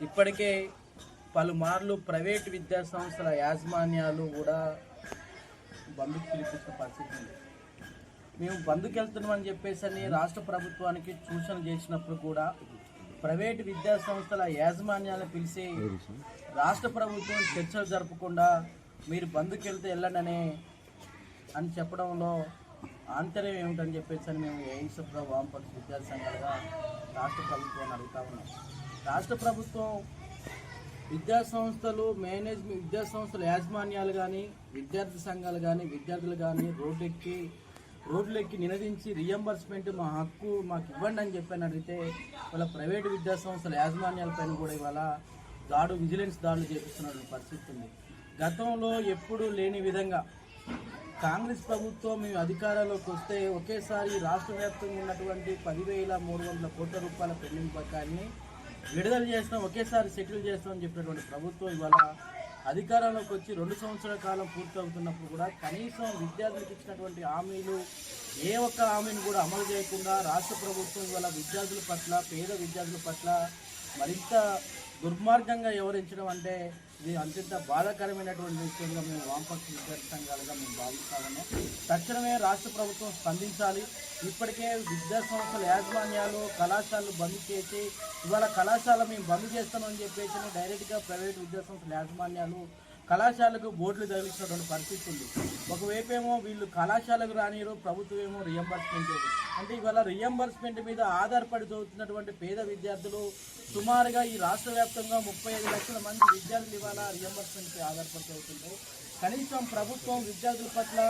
ఇప్పటికే పలుమార్లు ప్రైవేట్ విద్యా సంస్థల యాజమాన్యాలు కూడా బంధుకు పిలిపించిన పరిస్థితి ఉంది. మేము బంధుకు వెళ్తున్నామని చెప్పేసి అని రాష్ట్ర ప్రభుత్వానికి సూచన చేసినప్పుడు కూడా ప్రైవేట్ విద్యా సంస్థల యాజమాన్యాలను పిలిచి రాష్ట్ర ప్రభుత్వం చర్చలు జరపకుండా మీరు బంధుకు వెళ్తే వెళ్ళండి అని చెప్పడంలో ఆంతర్యం ఏమిటని చెప్పేసి అని మేము ఏఐసబ్గా వామపక్ష విద్యార్థి సంఘాలుగా రాష్ట్ర ప్రభుత్వాన్ని అడుగుతా ఉన్నాం. రాష్ట్ర ప్రభుత్వం విద్యా సంస్థలు మేనేజ్మెంట్ విద్యా సంస్థల యాజమాన్యాలు కానీ విద్యార్థి సంఘాలు కానీ విద్యార్థులు కానీ రోడ్లెక్కి రోడ్లెక్కి నినదించి రియంబర్స్మెంట్ మా హక్కు మాకు ఇవ్వండి అని చెప్పని అడిగితే వాళ్ళ ప్రైవేటు విద్యా సంస్థల యాజమాన్యాలపైన కూడా ఇవాళ దాడు విజిలెన్స్ దాడులు చేపిస్తున్నటువంటి పరిస్థితి ఉంది. గతంలో ఎప్పుడూ లేని విధంగా కాంగ్రెస్ ప్రభుత్వం మేము అధికారంలోకి వస్తే ఒకేసారి రాష్ట్ర వ్యాప్తంగా ఉన్నటువంటి పదివేల మూడు వందల కోట్ల రూపాయల పెండింగ్ బకాయిల్ని విడుదల చేస్తాం ఒకేసారి సెటిల్ చేస్తామని చెప్పినటువంటి ప్రభుత్వం ఇవాళ అధికారంలోకి వచ్చి రెండు సంవత్సరాల కాలం పూర్తవుతున్నప్పుడు కూడా కనీసం విద్యార్థులకు ఇచ్చినటువంటి హామీలు ఏ ఒక్క హామీని కూడా అమలు చేయకుండా రాష్ట్ర ప్రభుత్వం ఇవాళ విద్యార్థుల పట్ల పేద విద్యార్థుల పట్ల మరింత దుర్మార్గంగా వివరించడం అంటే ఇది అత్యంత బాధాకరమైనటువంటి విషయంగా మేము వామపక్ష విద్యార్థి సంఘాలుగా మేము భావిస్తా తక్షణమే రాష్ట్ర ప్రభుత్వం స్పందించాలి. ఇప్పటికే విద్యా సంస్థల యాజమాన్యాలు కళాశాలలు బంద్ చేసి ఇవాళ కళాశాల మేము బంద్ చేస్తామని చెప్పేసి డైరెక్ట్గా ప్రైవేట్ విద్యా సంస్థల యాజమాన్యాలు కళాశాలకు బోర్డులు తగిలించినటువంటి పరిస్థితి ఉంది. ఒకవైపు ఏమో వీళ్ళు కళాశాలకు రానిరు ప్రభుత్వం ఏమో రియంబర్స్మెంట్ అంటే ఇవాళ రియంబర్స్మెంట్ మీద ఆధారపడి చదువుతున్నటువంటి పేద విద్యార్థులు సుమారుగా ఈ రాష్ట్ర వ్యాప్తంగా ముప్పై ఐదు లక్షల మంది విద్యార్థులు ఇవాళ రియంబర్స్మెంట్ చదువుతుంటారు కనీసం ప్రభుత్వం విద్యార్థుల పట్ల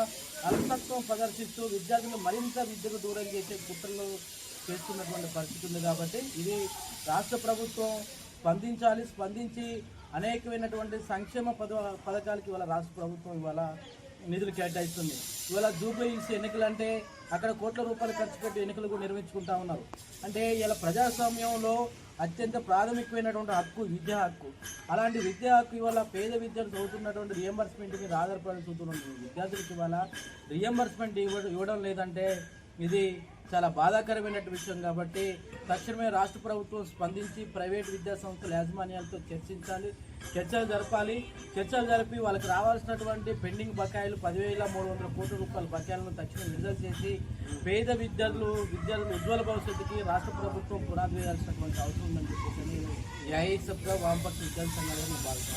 అలసత్వం ప్రదర్శిస్తూ విద్యార్థులు మరింత విద్యకు దూరం చేసే కుట్రలు చేస్తున్నటువంటి పరిస్థితి ఉంది కాబట్టి ఇది రాష్ట్ర ప్రభుత్వం స్పందించాలి స్పందించి అనేకమైనటువంటి సంక్షేమ పద పథకాలకి ఇవాళ రాష్ట్ర ప్రభుత్వం ఇవాళ నిధులు కేటాయిస్తుంది. ఇవాళ జూబ్లీ ఎన్నికలు అంటే అక్కడ కోట్ల రూపాయలు ఖర్చు పెట్టి ఎన్నికలు కూడా నిర్వహించుకుంటా ఉన్నారు. అంటే ఇలా ప్రజాస్వామ్యంలో అత్యంత ప్రాథమికమైనటువంటి హక్కు విద్యా హక్కు. అలాంటి విద్యా హక్కు ఇవాళ పేద విద్యలు చదువుతున్నటువంటి రియంబర్స్మెంట్ మీద ఆధారపడి చదువుతున్నటువంటి విద్యార్థులకు ఇవాళ రియంబర్స్మెంట్ ఇవ్వడం ఇవ్వడం లేదంటే ఇది చాలా బాధాకరమైన విషయం కాబట్టి తక్షణమే రాష్ట్ర ప్రభుత్వం స్పందించి ప్రైవేట్ విద్యా సంస్థల యాజమాన్యాలతో చర్చించాలి. చర్చలు జరపాలి. చర్చలు జరిపి వాళ్ళకి రావాల్సినటువంటి పెండింగ్ బకాయిలు పదివేల మూడు వందల కోట్ల రూపాయల బకాయిలను తక్షణం విడుదల చేసి పేద విద్యార్థులు విద్యార్థుల ఉజ్వల భవిష్యత్తుకి రాష్ట్ర ప్రభుత్వం పునాది వేయాల్సినటువంటి అవసరం ఉందని చెప్పేసి ఏఐఎస్ఎఫ్గా వామపక్ష విద్యార్థి సంఘాలను భావిస్తున్నాను